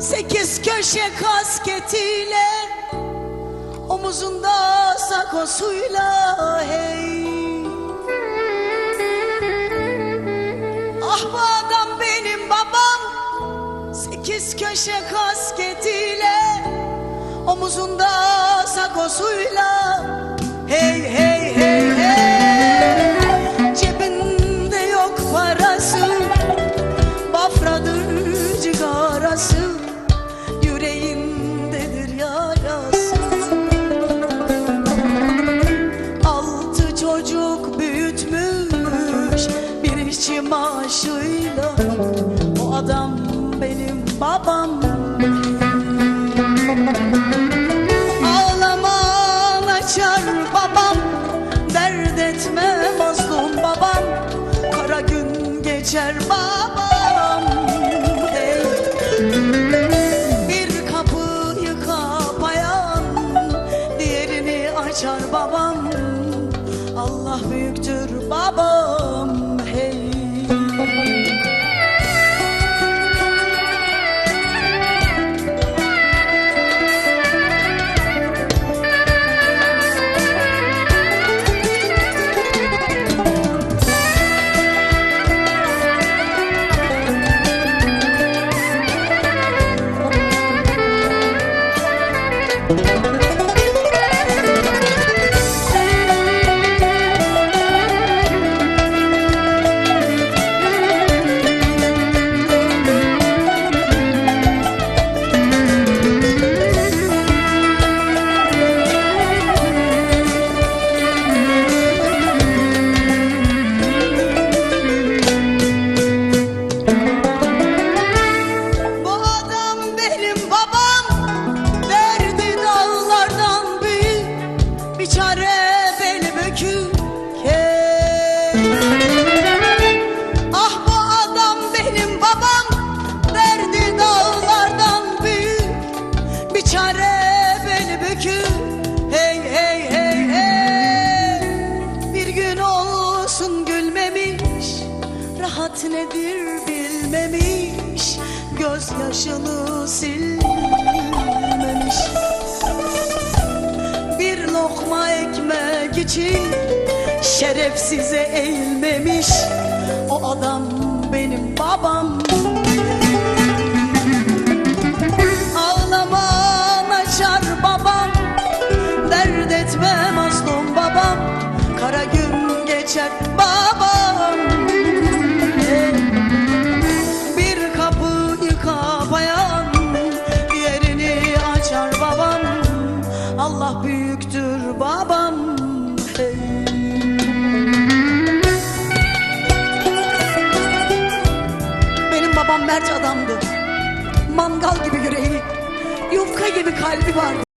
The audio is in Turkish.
Sekiz köşe kasketiyle Omuzunda sakosuyla hey. Ah bu adam benim babam. Sekiz köşe kasketiyle Omuzunda sakosuyla babam. Ağlaman açar babam. Dert etme mazlum babam. Kara gün geçer babam. Hey. Ah bu adam benim babam Derdi dağlardan büyük. Bir çare beli bükük Hey hey hey hey. Bir gün olsun gülmemiş Rahat nedir bilmemiş. Gözyaşını silmemiş. Bir lokma ekmek için Şerefsize eğilmemiş O adam benim babam. Ağlaman açar babam Dert etme mazlum babam. Kara gün geçer babam. Bir kapıyı kapayan Diğerini açar babam. Allah büyüktür babam Mert adamdı. Mangal gibi yüreği Yufka gibi kalbi vardı